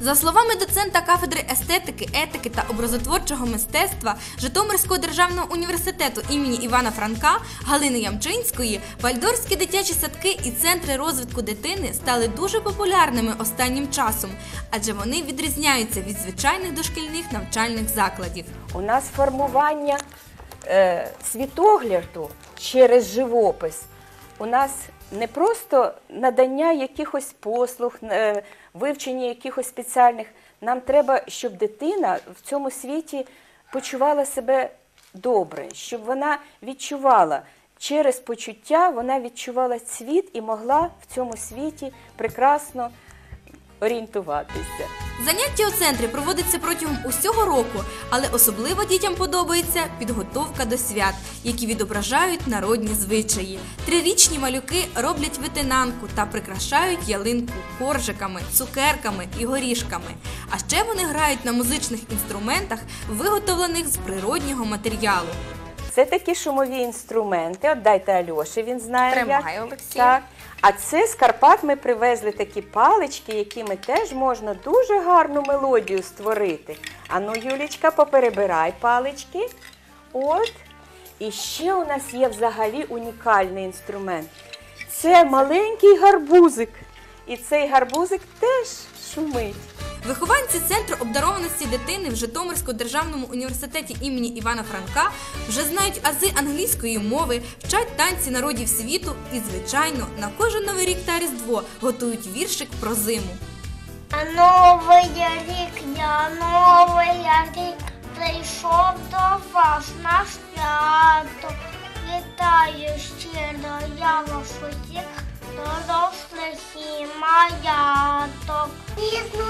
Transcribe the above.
За словами доцента кафедри естетики, етики та образотворчого мистецтва Житомирського державного університету імені Івана Франка Галини Ямчинської, вальдорфські дитячі садки і центри розвитку дитини стали дуже популярними останнім часом, адже вони відрізняються від звичайних дошкільних навчальних закладів. У нас формування е, світогляду через живопис. У нас не просто надання якихось послуг, е, вивчення якихось спеціальних. Нам треба, щоб дитина в цьому світі почувала себе добре, щоб вона відчувала через почуття, вона відчувала світ і могла в цьому світі прекрасно орієнтуватися. Заняття у центрі проводиться протягом усього року, але особливо дітям подобається підготовка до свят, які відображають народні звичаї. Трирічні малюки роблять витинанку та прикрашають ялинку коржиками, цукерками і горішками. А ще вони грають на музичних інструментах, виготовлених з природнього матеріалу. Це такі шумові інструменти. От дайте Альоші, він знає. Тримай, як. Олексій. Так. А це з Карпат ми привезли такі палички, якими теж можна дуже гарну мелодію створити. Ану, Юлічка, поперебирай палички. От. І ще у нас є взагалі унікальний інструмент. Це маленький гарбузик. І цей гарбузик теж шумить. Вихованці центру обдарованості дитини в Житомирському державному університеті імені Івана Франка вже знають ази англійської мови, вчать танці народів світу і, звичайно, на кожен новий рік та різдво готують віршик про зиму. А новий рік, я новий рік прийшов до вас на свято. Вітаю щиро, я вас усіх, дорослих і маяток. Пізну